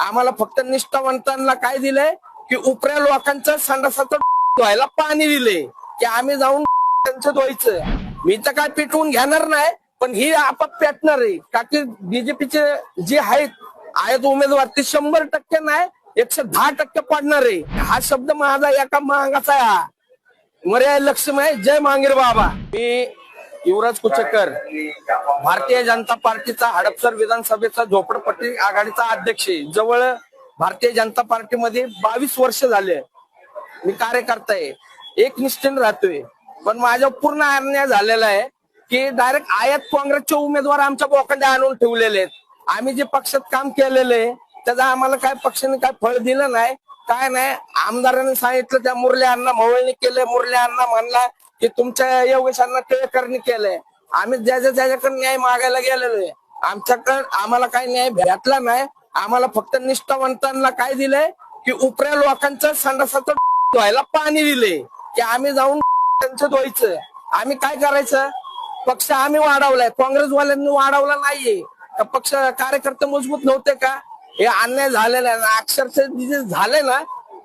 आम्हाला फक्त निष्ठावंतांना काय दिलंय? की उपऱ्या लोकांचं संडासाचं धुवायला पाणी दिले की आम्ही जाऊन त्यांचं धुवायचं. मी तर काय पेटवून घेणार नाही पण ही आपाप पेटणार आहे. का की बीजेपीचे जे आहेत आहेत उमेदवार ते शंभर टक्के नाही एकशे दहा टक्के पडणार आहे. हा शब्द माझा एका महागाचा आहे. मर्याय लक्ष्मी जय मांगीर बाबा. मी युवराज कुचकर भारतीय जनता पार्टीचा हडपसर विधानसभेचा झोपडपट्टी आघाडीचा अध्यक्ष जवळ भारतीय जनता पार्टीमध्ये बावीस वर्ष झाले मी कार्यकर्ता आहे. एक निष्ठेन राहतोय. पण माझ्या पूर्ण अन्याय झालेला आहे की डायरेक्ट आयात काँग्रेसचे उमेदवार आमच्या बोकांडे आणून ठेवलेले आहेत. आम्ही जे पक्षात काम केलेलं आहे त्याचा आम्हाला काय पक्षाने काय फळ दिलं नाही काय नाही आमदारांनी सांगितलं त्या मुरल्यांना मवळणी केलंय मुरल्यांना म्हणला की तुमच्या योगेशांना टिळकरणी केलंय. आम्ही ज्याच्या ज्याच्याकडे न्याय मागायला गेलेलो आहे आमच्याकडे आम्हाला काही न्याय भेटला नाही. आम्हाला फक्त निष्ठावंतांना काय दिलंय की उपऱ्या लोकांचं संडासाचं धुवायला पाणी दिले की आम्ही जाऊन त्यांचं धुवायचं. आम्ही काय करायचं? पक्ष आम्ही वाढवलाय. काँग्रेसवाल्यांनी वाढवला नाहीये. का पक्ष कार्यकर्ते मजबूत नव्हते का? हे अन्याय झालेला आहे ना अक्षरशः जे झाले ना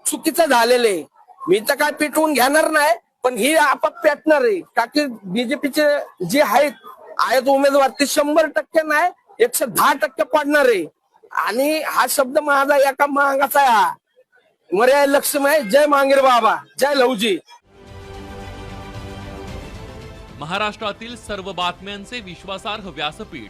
चुकीचं झालेलं आहे. मी तर काय पेटवून घेणार नाही पण ही आपाप पेटणार आहे. का की बीजेपीचे जे आहेत आहेत उमेदवार ते शंभर टक्के नाही एकशे दहा टक्के पडणार आहे. आणि हा शब्द माझा एका महागाचा आहे हा. मर्याय लक्ष्मी जय मांगीर बाबा. जय लवजी. महाराष्ट्रातील सर्व बातम्यांचे विश्वासार्ह व्यासपीठ.